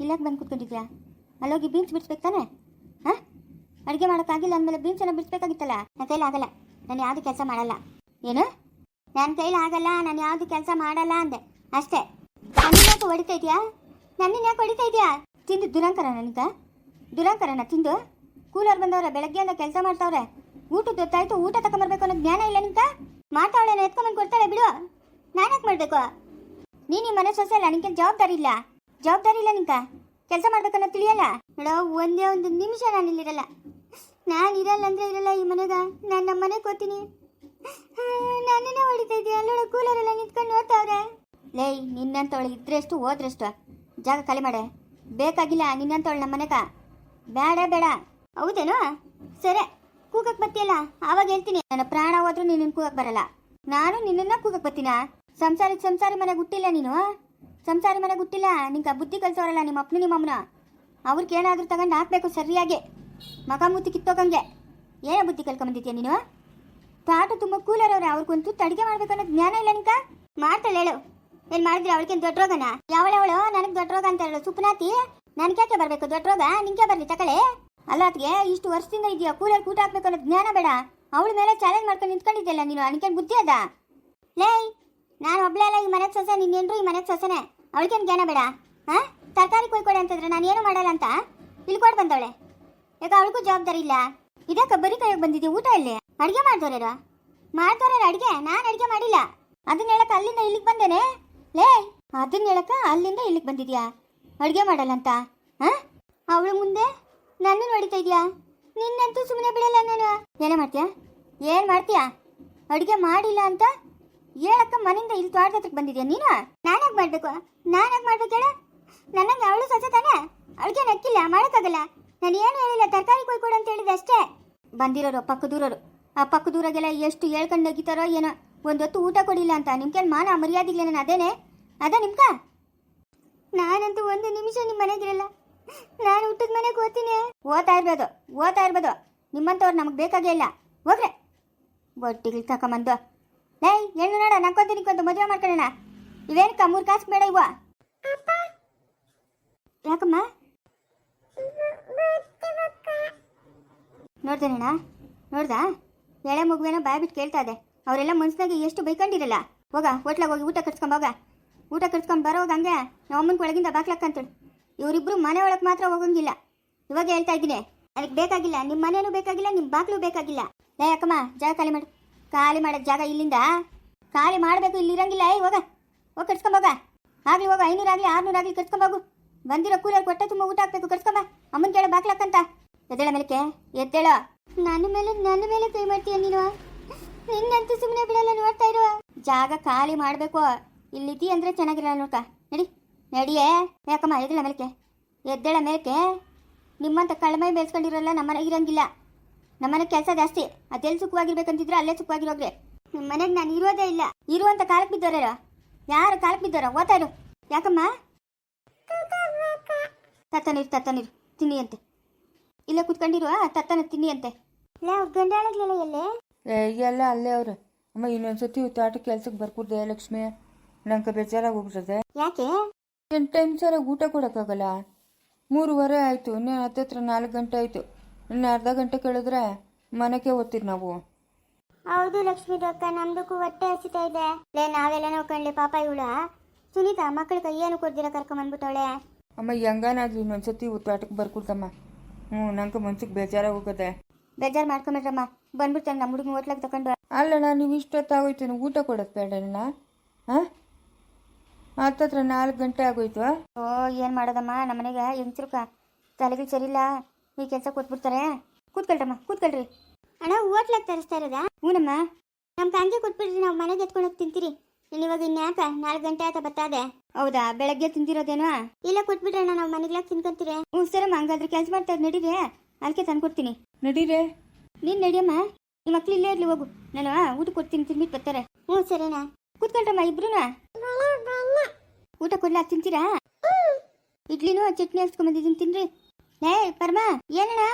ಇಲ್ಲಾಕೆ ಬಂದು ಕೂತ್ಕೊಂಡಿದ್ಯಾ? ಅಲ್ಲೋಗಿ ಬೀನ್ಸ್ ಬಿಡಿಸ್ಬೇಕು ತಾನೆ? ಹಾಂ? ಅಡುಗೆ ಮಾಡೋಕ್ಕಾಗಿಲ್ಲ ಅಂದಮೇಲೆ ಬೀನ್ಸನ್ನು ಬಿಡಿಸ್ಬೇಕಾಗಿತ್ತಲ್ಲ? ನನ್ನ ಕೈಲಿ ಆಗಲ್ಲ. ನಾನು ಯಾವುದು ಕೆಲಸ ಮಾಡಲ್ಲ. ಏನು? ನನ್ನ ಕೈಲಿ ಆಗಲ್ಲ. ನಾನು ಯಾವುದು ಕೆಲಸ ಮಾಡಲ್ಲ ಅಂದೆ. ಅಷ್ಟೇ. ನನ್ನ ಯಾಕೆ ಹೊಡಿತಾ ಇದೆಯಾ? ನನ್ನ ಯಾಕೆ ಹೊಡಿತಾ ಇದೆಯಾ? ತಿಂದು ದುರಂಕರ ನನಗ? ದುರಂಕರನ ತಿಂದು? ಕೂಲರ್ ಬಂದವ್ರೆ ಬೆಳಗ್ಗೆಯಿಂದ ಕೆಲಸ ಮಾಡ್ತಾವ್ರೆ. ಊಟದ ಹೊತ್ತಾಯ್ತು ಊಟ ತಗೊಂಬರ್ಬೇಕು ಅನ್ನೋ ಜ್ಞಾನ ಇಲ್ಲ ನಿಂತ ಮಾಡ್ತಾವಳೆ ಎತ್ಕೊಂಬಂದು ಕೊಡ್ತಾಳೆ ಬಿಡು. ನಾನು ಯಾಕೆ ಮಾಡಬೇಕು? ನೀನು ಮನೆ ಸೊಸೆ ಅಲ್ಲ ಜವಾಬ್ದಾರಿ ಇಲ್ಲ? ಜವಾಬ್ದಾರಿ ಇಲ್ಲ ನಿಂಕ ಕೆಲಸ ಮಾಡ್ಬೇಕನ್ನೋ ತಿಳಿಯಲ್ಲ? ನೋಡೋ, ಒಂದೇ ಒಂದು ನಿಮಿಷ ನಾನು ಇಲ್ಲಿರಲ್ಲ. ನಾನು ಇರಲ್ಲ ಅಂದ್ರೆ ಇರಲ್ಲ ಈ ಮನೆಗ. ನಾನು ನಮ್ಮ ಮನೆಗೆ ಹೋಗ್ತೀನಿ. ನನ್ನನ್ನೇ ಹೊಡಿತಾ ಇದೆಯಾ. ಅಲ್ಲೋಳ ಕೂಲರೆಲ್ಲ ನಿಂತ್ಕೊಂಡು ಓದ್ತಾವ್ರೆ. ಲೇ, ನಿನ್ನಂತವಳು ಇದ್ರೆಷ್ಟು, ಹೋದ್ರೆಷ್ಟು. ಜಾಗ ಖಾಲಿ ಮಾಡೆ. ಬೇಕಾಗಿಲ್ಲ ನಿನ್ನಂತವಳು ನಮ್ಮ ಮನೆಗ. ಬೇಡ ಬೇಡ. ಹೌದೇನೋ? ಸರಿ, ಕೂಗಕ್ ಬರ್ತೀಯಲ್ಲ? ಆವಾಗ ಹೇಳ್ತೀನಿ. ನನ್ನ ಪ್ರಾಣ ಹೋದ್ರೂ ನೀನು ಕೂಗಕ್ ಬರಲ್ಲ. ನಾನು ನಿನ್ನನ್ನ ಕೂಗಕ್ ಬರ್ತೀನ? ಸಂಸಾರಿ ಸಂಸಾರಿ ಮನೆಗೆ ಹುಟ್ಟಿಲ್ಲ ನೀನು? ಸಂಸಾರಿ ಮನೆ ಗೊತ್ತಿಲ್ಲ ನಿಂಗೆ ಬುದ್ಧಿ ಕಲಿಸೋರಲ್ಲ ನಿಮ್ಮ ಅಪ್ಪನ ನಿಮ್ಮ ಅಮ್ಮನ. ಅವ್ರಿಗೆ ಏನಾದರೂ ತಗೊಂಡು ಹಾಕ್ಬೇಕು ಸರಿಯಾಗಿ. ಮಗ ಮುತ್ತಿ ಕಿತ್ತೋಗಂಗೆ. ಏನ ಬುದ್ಧಿ ಕಲ್ಕೊಂಬಂದಿದ್ಯಾ ನೀನು? ತಾಟ ತುಂಬ ಕೂಲರ್ ಅವ್ರೆ ಅವ್ರಿಗೊಂದು ತಡಿಗೆ ಮಾಡ್ಬೇಕು ಅನ್ನೋ ಜ್ಞಾನ ಇಲ್ಲ ನಿಂಕ ಮಾಡ್ತಾಳೆ ಹೇಳು. ಏನ್ ಮಾಡಿದ್ರೆ? ಅವಳಿಗೆ ದೊಡ್ಡ ರೋಗನ? ಯಾವಳವಳು? ನನಗೆ ದೊಡ್ಡ ರೋಗ ಅಂತ ಹೇಳು. ಸುಪ್ನಾತಿ ನನ್ಗ್ಯಾಕೆ ಬರಬೇಕು? ದೊಡ್ಡ ರೋಗ? ನಿಂಗೆ ಬರಲಿ ತಕಳೆ? ಅಲ್ಲ ಅದಕ್ಕೆ ಇಷ್ಟು ವರ್ಷದಿಂದ ಇದೆಯಾ? ಕೂಲರ್ ಕೂಟ ಹಾಕ್ಬೇಕು ಅನ್ನೋ ಜ್ಞಾನ ಬೇಡ. ಅವಳ ಮೇಲೆ ಚಾಲೆಂಜ್ ಮಾಡ್ಕೊಂಡು ನಿಂತ್ಕೊಂಡಿದ್ದೆಲ್ಲ ನೀನು? ಅನ್ಕೊಂಡು ಬುದ್ಧಿ ಅದ? ಲೇ, ನಾನು ಒಬ್ಳೆ ಈ ಮನೆಗೆ ಸೊಸೆ. ನಿನ್ನೇನ್ರು ಈ ಮನೆಗೆ ಸೊಸೆನೆ. ಅವಳಿಗೇನು ಜ್ಞಾನ ಬೇಡ? ಹಾಂ ತರಕಾರಿ ಕೊಯ್ಕೊಡೆ ಅಂತಂದ್ರೆ ನಾನು ಏನು ಮಾಡಲ್ಲ ಅಂತ? ಕೊಡ್ ಬಂದವಳೆ. ಯಾಕೆ ಅವಳಿಗೂ ಜವಾಬ್ದಾರಿ ಇಲ್ಲ. ಇದಕ್ಕೆ ಬರೀ ಕೈಗೆ ಬಂದಿದ್ದೆ ಊಟ ಇಲ್ಲಿ? ಅಡುಗೆ ಮಾಡ್ದವ್ರ ಮಾಡ್ದವ್ರ ಅಡುಗೆ? ನಾನು ಅಡುಗೆ ಮಾಡಿಲ್ಲ. ಅದನ್ನ ಹೇಳಕ್ಕೆ ಅಲ್ಲಿಂದ ಇಲ್ಲಿಗೆ ಬಂದೇನೆ? ಲೇ, ಅದನ್ನ ಹೇಳಕ್ಕೆ ಅಲ್ಲಿಂದ ಇಲ್ಲಿಗೆ ಬಂದಿದ್ಯಾ? ಅಡುಗೆ ಮಾಡಲ್ಲ ಅಂತ? ಹಾಂ ಅವಳು ಮುಂದೆ ನನ್ನನ್ನು ಹೊಡಿತಾ ಇದೆಯಾ? ನಿನ್ನಂತೂ ಸುಮ್ಮನೆ ಬಿಡಲ್ಲ ನಾನು. ಏನೇ ಮಾಡ್ತೀಯಾ? ಏನು ಮಾಡ್ತೀಯಾ? ಅಡುಗೆ ಮಾಡಿಲ್ಲ ಅಂತ ಹೇಳಕ್ಕ ಮನೆಯಿಂದ ಇಲ್ಲಿ ತೋಟದ ಹತ್ರಕ್ಕೆ ಬಂದಿದ್ಯಾ ನೀನು? ನಾನಾಗ ಮಾಡ್ಬೇಕು? ನಾನಾಗ ಮಾಡ್ಬೇಕು ಹೇಳ? ನನ್ನಂಗೆ ಅವಳು ಸೊಸೆ ತಾನೆ? ಅವಳಿಗೆ ನಕ್ಕಿಲ್ಲ ಮಾಡೋಕ್ಕಾಗಲ್ಲ? ನಾನು ಏನು ಹೇಳಿಲ್ಲ, ತರಕಾರಿ ಕೊಯ್ಕೊಡು ಅಂತ ಹೇಳಿದೆ ಅಷ್ಟೇ. ಬಂದಿರೋರು ಪಕ್ಕದೂರರು ಆ ಪಕ್ಕದೂರಾಗೆಲ್ಲ ಎಷ್ಟು ಹೇಳ್ಕೊಂಡು ನಗಿತಾರೋ ಏನೋ. ಒಂದೊತ್ತು ಊಟ ಕೊಡಿಲ್ಲ ಅಂತ. ನಿಮ್ಗೇನು ಮಾನ ಮರ್ಯಾದಿಲ್ಲ ನಾನು ಅದೇನೆ? ಅದ ನಿಮ್ಗ ನಾನಂತೂ ಒಂದು ನಿಮಿಷ ನಿಮ್ಮ ಮನೆಗಿರಲ್ಲ. ನಾನು ಊಟದ ಮನೆಗೆ ಓದ್ತೀನಿ ಓದ್ತಾ ಇರ್ಬೋದು ಓದ್ತಾ ಇರ್ಬೋದು. ನಿಮ್ಮಂಥವ್ರು ನಮಗೆ ಬೇಕಾಗೇ ಇಲ್ಲ. ಹೋಗ್ರೆ. ಒಟ್ಟಿಗೆ ತಕೊಂಬಂದು ಹೆಣ್ಣು ನೋಡ ನಕ್ಕೊಂತ ನಿಕ್ಕೊಂತ ಮದುವೆ ಮಾಡ್ಕೊಳ್ಳೋಣ. ಇವೇನಕ್ಕ ಮೂರು ಕಾಸು ಬೇಡ ಇವ ಯಾಕಮ್ಮ? ನೋಡ್ದೇನಣ್ಣ ನೋಡ್ದಾ? ಎಳೆ ಮಗುವೇನೋ ಬಾಯ್ ಬಿಟ್ಟು ಕೇಳ್ತಾ ಇದೆ. ಅವರೆಲ್ಲ ಮನ್ಸಿನಾಗೆ ಎಷ್ಟು ಬೈಕೊಂಡಿರಲ್ಲ. ಹೋಗ ಹೋಟ್ಲಾಗ ಹೋಗಿ ಊಟ ಕಟ್ಸ್ಕೊಂಡ್ ಹೋಗ. ಊಟ ಕಟ್ಸ್ಕೊಂಡು ಬರೋವಾಗ ಹಂಗೆ ನಮ್ಮ ಅಮ್ಮನ ಒಳಗಿಂದ ಬಾಕ್ಲಕ್ಕಂತೇಳಿ ಇವರಿಬ್ರು ಮನೆ ಒಳಗೆ ಮಾತ್ರ ಹೋಗಂಗಿಲ್ಲ. ಇವಾಗ ಹೇಳ್ತಾ ಇದ್ದೀನಿ ಅದಕ್ಕೆ ಬೇಕಾಗಿಲ್ಲ. ನಿಮ್ಮ ಮನೇನೂ ಬೇಕಾಗಿಲ್ಲ ನಿಮ್ಮ ಬಾಕ್ಲು ಬೇಕಾಗಿಲ್ಲ. ಲೇ ಅಕ್ಕಮ್ಮ ಜಾಗ ಖಾಲಿ ಮಾಡು. ಖಾಲಿ ಮಾಡೋದು ಜಾಗ ಇಲ್ಲಿಂದ? ಖಾಲಿ ಮಾಡಬೇಕು, ಇಲ್ಲಿ ಇರಂಗಿಲ್ಲ. ಏಯ್, ಹೋಗ. ಹೋಗಿ ಕಟ್ಸ್ಕೊಂಬೋಗ ಆಗ್ಲಿ ಹೋಗ ಐನೂರಾಗ್ಲಿ ಆರ್ನೂರಾಗ್ಲಿ ಕಟ್ಸ್ಕೊಂಬೋಗು ಬಂದಿರೋ ಕೂಲರ್ ಕೊಟ್ಟೆ ತುಂಬ ಊಟ ಹಾಕ್ಬೇಕು ಕಟ್ಸ್ಕೊಂಬ ಅಮ್ಮನ ಕೇಳ ಬಾಕ್ಲಕ್ಕಂತ ಎದ್ದೇಳ ಮೇಲಕ್ಕೆ, ಎದ್ದೇಳ. ನನ್ನ ಮೇಲೆ ನನ್ನ ಮೇಲೆ ಕೈ ಮಾಡ್ತೀಯ ನೀನು? ನಿನ್ನಂತೂ ಸುಮ್ಮನೆ ಬಿಡಲ್ಲ, ನೋಡ್ತಾ ಇರುವ. ಜಾಗ ಖಾಲಿ ಮಾಡಬೇಕು. ಇಲ್ಲಿದ್ದೀ ಅಂದ್ರೆ ಚೆನ್ನಾಗಿರಲ್ಲ ನೋಡ್ಕ. ನಡಿ. ನಡಿಯೇ. ಯಾಕಮ್ಮ ಎದ್ದೇಳ ಮೇಲಕ್ಕೆ. ಎದ್ದೇಳ ಮೇಲಕ್ಕೆ. ನಿಮ್ಮಂತ ಕಳಮೈ ಬೆಳೆಸ್ಕೊಂಡಿರಲ್ಲ ನಮ್ಮನೆ ಇರಂಗಿಲ್ಲ. ನಮ್ಮನೆ ಕೆಲಸ ಜಾಸ್ತಿ. ಅದೆಲ್ಲಿ ಸುಖವಾಗಿರ್ಬೇಕಂತಿದ್ರೆ ಅಲ್ಲೇ ಸುಖವಾಗಿರೋಗ್ರೆ. ನಿಮ್ಮ ಮನೆಗೆ ನಾನು ಇರೋದೇ ಇಲ್ಲ. ಇರುವಂತ ಕಾಲಕ್ಕೆ ಬಿದ್ದವರ ಯಾರು ಕಾಲಕ್ಕೆ ಬಿದ್ದವರ ಓತಾರು ಯಾಕಮ್ಮ? ತತ್ತನೀರು ತತ್ತನೀರು ತಿನ್ನಿ ಅಂತೆ ಇಲ್ಲೇ ಕುತ್ಕೊಂಡಿರುವ ತತ್ತನ ತಿನ್ನಿ ಅಂತೆ ಗಂಡಾಳಗ್ಲಿಲ್ಲ ಎಲ್ಲೇ? ಏ ಎಲ್ಲ ಅಲ್ಲೇ ಅವ್ರೆ. ಅಮ್ಮ ಇನ್ನೊಂದ್ಸತಿ ತಾಟ ಕೆಲ್ಸಕ್ಕೆ ಬರ್ಕೊಡ್ದೆ ಲಕ್ಷ್ಮಿ. ನಂಗೆ ಬೇಜಾರಾಗಿ ಹೋಗ್ಬಿಟ್ಟದೆ ಯಾಕೆ? ಏನು ಟೈಮ್ ಸರಿಯಾಗಿ ಊಟ ಕೊಡೋಕ್ಕಾಗಲ್ಲ. ಮೂರುವರೆ ಆಯಿತು ಇನ್ನೂ ಹತ್ತತ್ರ ನಾಲ್ಕು ಗಂಟೆ ಆಯಿತು. ಇನ್ನು ಅರ್ಧ ಗಂಟೆ ಕೇಳಿದ್ರೆ ಮನೆಗೆ ಓದ್ತೀರಿ ನಾವು. ಹೌದು ಲಕ್ಷ್ಮಿ ಅಕ್ಕ ನಮ್ದಕ್ಕೂ ಹೊಟ್ಟೆ ಹಸಿತಾ ಇದೆ. ಲೇ ನಾವೆಲ್ಲ ನೋಡ್ಕೊಂಡ್ಲಿ ಪಾಪ ಇವಳ. ಸುನೀತಾ ಮಕ್ಕಳಿಗೆ ಏನು ಕೊಡ್ದಿರ ಕರ್ಕೊಂಬಂದ್ಬಿಟ್ಟವಳೆ? ಅಮ್ಮ ಹೆಂಗಾನಾಗ್ಲಿ ಇನ್ನೊಂದ್ಸತಿ ಉತ್ತಾಟಕ್ಕೆ ಬರ್ಕೊಡ್ತಮ್ಮ. ಹ್ಞೂ ನಂಗೆ ಮನ್ಸಿಗೆ ಬೇಜಾರಾಗಿ ಹೋಗುತ್ತೆ. ಬೇಜಾರು ಮಾಡ್ಕೊಂಬಿಟ್ರಮ್ಮ. ಬಂದ್ಬಿಡ್ತಾನೆ ನಮ್ಮ ಹುಡುಗ ಹೋಟ್ಲಾಗ ತಗೊಂಡು ಅಲ್ಲಣ್ಣ ನೀವು ಇಷ್ಟೊತ್ತಾಗೋಯ್ತು ಊಟ ಕೊಡೋದು ಬೇಡಣ್ಣ ಹಾಂ? ಹತ್ತತ್ರ ನಾಲ್ಕು ಗಂಟೆ ಆಗೋಯ್ತು ಓ ಏನು ಮಾಡೋದಮ್ಮ ನಮ್ಮ ಮನೆಗೆ ತಲೆಗೆ ತಲೆಗಳು ಸರಿಯಿಲ್ಲ. ಈ ಕೆಲಸ ಕೂತ್ಬಿಡ್ತಾರೆ. ಕೂತ್ಕೊಳ್ರಮ್ಮ ಕೂತ್ಕೊಳ್ರಿ. ಅಣ್ಣ ಹೋಟ್ಲಾಗ ತರಿಸ್ತಾ ಇರೋದಾ? ಹ್ಞೂನಮ್ಮ ನಮ್ಮ ಹಂಗೆ ಕೊಟ್ಬಿಡ್ರಿ ನಾವು ಮನೆಗೆ ಎತ್ಕೊಂಡು ಹೋಗಿ ತಿಂತೀರಿ. ನೀನು ಇವಾಗ ಇನ್ಯಾಕ? ನಾಲ್ಕು ಗಂಟೆ ಆಯ್ತಾ ಬತ್ತಾದೆ. ಹೌದಾ ಬೆಳಗ್ಗೆ ತಿಂದಿರೋದೇನೋ? ಇಲ್ಲ ಕೊಟ್ಬಿಡ್ರಣ್ಣ ನಾವು ಮನೆಗ್ಲಾಗ ತಿನ್ಕೊಂತೀರಿ. ಹ್ಞೂ ಸರಮ್ಮ ಹಂಗಾದ್ರೆ ಕೆಲಸ ಮಾಡ್ತಾ ನಡೀರಿ. ಅದಕ್ಕೆ ತಂದ್ಕೊಡ್ತೀನಿ ನಡೀರಿ. ನೀನು ನಡಿಯಮ್ಮ. ಈ ಮಕ್ಳು ಇಲ್ಲೇ ಇರಲಿ ಹೋಗು. ನಾನು ಊಟ ಕೊಡ್ತೀನಿ ತಿನ್ಬಿಟ್ಟು ಬರ್ತಾರೆ. ಹ್ಞೂ ಸರಿನಾ ಕೂತ್ಕೊಳ್ರಮ್ಮ ಇಬ್ರುನಾ? ಊಟ ಕೊಡ್ಲಾ ತಿಂತೀರಾ? ಇಡ್ಲಿನೂ ಚಟ್ನಿ ಹಚ್ಕೊಂಬಂದಿದ್ದೀನಿ ತಿನ್ರಿ. ಏ ಪರ್ಮಾ ಏನಣ್ಣ?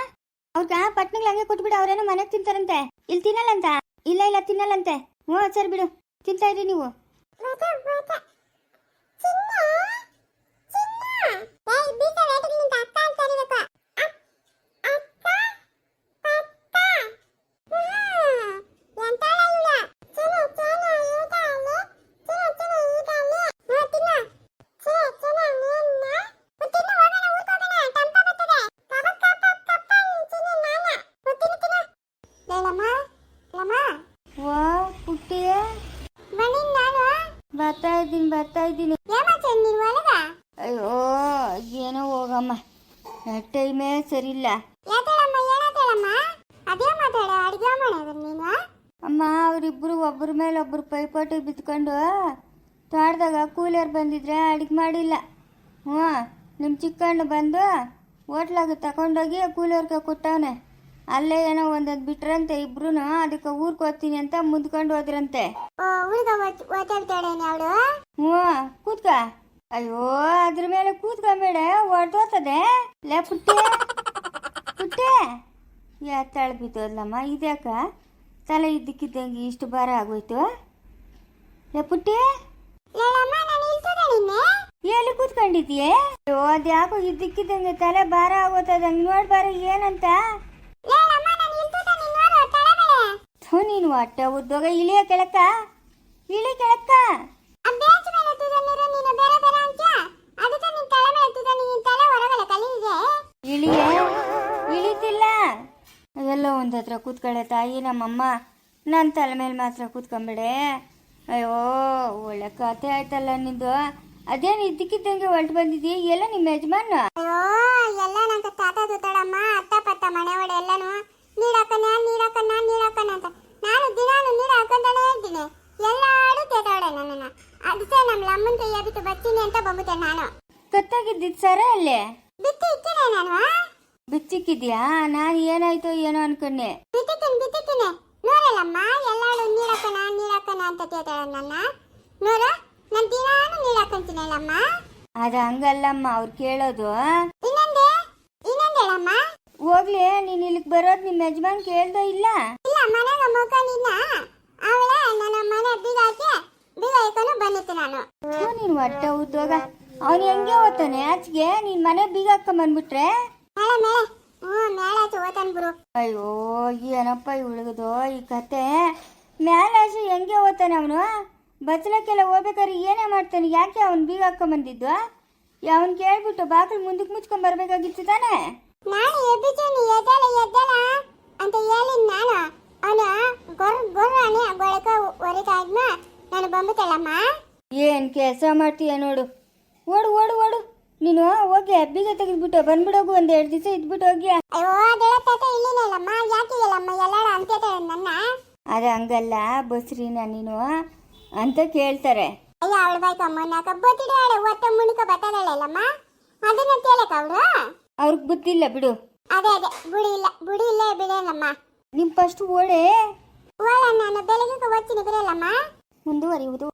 ಅವ್ರಗ ಪಟ್ನಗಳು ಹಂಗೆ ಕೊಟ್ಬಿಡು ಅವ್ರೇನೋ ಮನೆಗೆ ತಿಂತಾರಂತೆ. ಇಲ್ಲಿ ತಿನ್ನಲ್ಲಂತ? ಇಲ್ಲ ಇಲ್ಲ, ತಿನ್ನಲ್ಲಂತೆ. ಹ್ಞೂ, ಸರ್ ಬಿಡು. ತಿಂತಾ ಇರಿ ನೀವು. ಚಿನ್ನ? ಚಿನ್ನ? ಮಾಡ್ತಾ ಇದ್ದೀನಿ. ಅಯ್ಯೋ ಏನೋ ಹೋಗಮ್ಮ. ಟೈಮೇ ಸರಿಯಿಲ್ಲ. ಅಮ್ಮ ಅವರಿಬ್ರು ಒಬ್ಬರ ಮೇಲೆ ಒಬ್ಬರು ಪೈಪೋಟಿ ಬಿತ್ಕೊಂಡು ತೋಟದಾಗ ಕೂಲರ್ ಬಂದಿದ್ರೆ ಅಡುಗೆ ಮಾಡಿಲ್ಲ. ಹ್ಞೂ ನಿಮ್ಮ ಚಿಕ್ಕಣ್ಣ ಬಂದು ಹೋಟ್ಲಾಗ ತಗೊಂಡೋಗಿ ಕೂಲರ್ಗೆ ಕೊಟ್ಟವನೆ. ಅಲ್ಲೇ ಏನೋ ಒಂದೊಂದು ಬಿಟ್ರಂತೆ ಇಬ್ರು ಅದಕ್ಕೆ ಊರ್ಗೆ ಹೋಗ್ತೀನಿ ಅಂತ ಮುಂದ್ಕೊಂಡು ಹೋದ್ರಂತೆ. ಹ್ಞೂ ಕೂತ್ಕ. ಅಯ್ಯೋ ಅದ್ರ ಮೇಲೆ ಕೂತ್ಕೊಂಬೇಡ ಹೊಡೆದೋತದೆ ಲೇ ಪುಟ್ಟಿ. ಪುಟ್ಟೆ. ಎತ್ತಾಳ ಬಿದ್ದೋದ್ಲಮ್ಮ ಇದ್ಯಾಕ? ತಲೆ ಇದ್ದಕ್ಕಿದ್ದಂಗೆ ಇಷ್ಟು ಭಾರ ಆಗೋಯ್ತು. ಲೇ ಪುಟ್ಟಿ. ಎಲ್ಲಿ ಕೂತ್ಕೊಂಡಿದ್ಯೇ ಅಯ್ಯೋ ಅದ್ಯಾಕೋ ಇದ್ದಕ್ಕಿದ್ದಂಗೆ ತಲೆ ಭಾರ ಆಗೋತದಂಗೆ ನೋಡ್ಬಾರ ಏನಂತ? ತಲೆ ಮೇಲೆ ಉದ್ಯೋಗ ಇಳಿಯ ತಲೆ ಇಳಿ ಕೆಳಕ? ಇಳಿಯ? ಇಳಿತಿಲ್ಲ. ಅದೆಲ್ಲ ಒಂದ್ ಹತ್ರ ಕೂತ್ಕೊಳ್ಳೆ ತಾಯಿ ನಮ್ಮಮ್ಮ. ನನ್ನ ತಲೆ ಮೇಲೆ ಮಾತ್ರ ಕೂತ್ಕೊಂಬಿಡೆ. ಅಯ್ಯೋ ಒಳ್ಳೆ ಕತೆ ಆಯ್ತಲ್ಲ ನಿಂದು. ಅದೇನು ಇದ್ದಕ್ಕಿದ್ದಂಗೆ ಹೊರಟು ಬಂದಿದ್ದೀ? ಎಲ್ಲ ನಿಮ್ಮ ಯಜಮಾನ ಅಯ್ಯೋ ಎಲ್ಲ ನಂಗೆ ತಾತ ತುತ್ತಡಮ್ಮ ಅತ್ತ ಪತ್ತ ಮನೆ ಒಡೆ ಎಲ್ಲಾನು. ನೀರಾಕನ ನೀರಾಕನ ನೀರಾಕನ ಅಂತ ನಾನು ದಿನಾನು ನೀರು ಹಾಕೊಂಡೇ ಇದ್ದೀನಿ ಎಲ್ಲಾಡು ತೇತಾವಡೆ ನನ್ನನ್ನ ಅದಕ್ಕೆ ನಮ್ಮ ಲಮ್ಮನ ಕೈಯ ಬಿಟ್ಟು ಬಂದ್ಬಿಟ್ಟೆ ನಾನು. ಕತ್ತಾಗಿದ್ದಿದ್ದು ಸರ ಅಲ್ಲೇ? ಬಿತ್ತಿ ಇಕ್ಕಿನೆ ನಾನು. ಬಿಚ್ಚಿಕ್ಕಿದ್ಯಾ ನಾನು ಏನಾಯ್ತೋ ಏನೋ ಅನ್ಕೊಂಡೆ. ಬಿತ್ತಿಕ್ಕಿನ ಬಿತ್ತಿಕ್ಕಿನೆ ನೋಡಲ್ಲಮ್ಮ ಎಲ್ಲಾಡು ನೀರಕ್ಕನ ನೀರಕ್ಕನ ಅಂತ ತೇತಾಳೆ ನನ್ನ. ನೋಡ ನಾನು ದಿನಾನು ನೀರಕ್ಕಂತೀನಲ್ಲಮ್ಮ ಅದು ಹಂಗಲ್ಲಮ್ಮ ಅವ್ರು ಕೇಳೋದು. ಇನ್ನೊಂದೇ ಇನ್ನೊಂದೇಳಮ್ಮ ಹೋಗ್ಲಿ ನೀನು ಇಲ್ಲಿಗೆ ಬರೋದು ನಿಮ್ಮ ಯಜಮಾನ್ ಕೇಳ್ದೋ ಇಲ್ಲ? ಇಲ್ಲ ಮನೆಗೆ ಮುಖ ನಿನ್ನ. ಅವಳೆ ನನ್ನ ಮನೆ ಬೀಗ ಹಾಕಿ ಬೀಗ ಹಾಕೊಂಡು ಬಂದಿತ್ತು ನಾನು. ನೀನು ಹೊಟ್ಟೆ ಉದ್ಯೋಗ. ಅವ್ನು ಹೆಂಗೆ ಓದ್ತಾನೆ? ಆಚೆಗೆ ನೀನು ಮನೆ ಬೀಗ ಹಾಕೊಂಬಂದ್ಬಿಟ್ರೆ ಮೇಳೆ ಮೇಳೆ. ಹ್ಞೂ ಮೇಳೆ ಓತಾನ್ ಬಿಡು. ಅಯ್ಯೋ ಏನಪ್ಪ ಇವಳಗದು ಈ ಕತೆ? ಮ್ಯಾಲಾಸು ಹೆಂಗೆ ಓದ್ತಾನೆ ಅವನು? ಬಚ್ಚಲಕ್ಕೆಲ್ಲ ಹೋಗ್ಬೇಕಾದ್ರೆ ಏನೇ ಮಾಡ್ತಾನೆ? ಯಾಕೆ ಅವ್ನು ಬೀಗ ಹಾಕೊಂಬಂದಿದ್ದು ಅವನ್ ಕೇಳ್ಬಿಟ್ಟು ಬಾಗಿಲು ಮುಂದಕ್ಕೆ ಮುಚ್ಕೊಂಡ್ ಬರ್ಬೇಕಾಗಿತ್ತು ತಾನೆ? ನಾನು ಎಬ್ಬಿತೀನಿ ಎದ್ದಲ ಎದ್ದಲ ಅಂತ ಹೇಳಿ ನಾನು. ಅವನು ಗೊರ್ ಗೊರ್ರಾನೆ ಗೊಳಕ ಹೊರಿತಾ ಇದ್ನ? ನಾನು ಬಂಬಿಟ್ಟಲ್ಲಮ್ಮ ಏನು ಕೆಲಸ ಮಾಡ್ತೀಯ ನೋಡು. ಓಡು ಓಡು ಓಡು. ನೀನು ಹೋಗಿ ಬೀಗ ತೆಗೆದ್ಬಿಟ್ಟು ಬಂದ್ಬಿಡೋಗು ಒಂದು ಎರಡು ದಿವಸ ಇದ್ಬಿಟ್ಟು ಹೋಗಿ. ಅದು ಹಂಗಲ್ಲ ಬಸ್ರಿನ ನೀನು ಅಂತ ಕೇಳ್ತಾರೆ. ಅವ್ರಿಗೆ ಗೊತ್ತಿಲ್ಲ ಬಿಡು. ಅದೇ ಅದೇ ಬುಡಿ ಇಲ್ಲ ಬುಡಿ ಇಲ್ಲ ಬಿಡೇನಮ್ಮ ನಿಮ್ಮ ಫಸ್ಟ್ ಓಡೆ. ನಾನು ಬೆಳಗ್ಗೆ ಓದ್ತೀನಿ ಬಿಡಲ್ಲಮ್ಮ. ಮುಂದುವರಿಯುವುದು.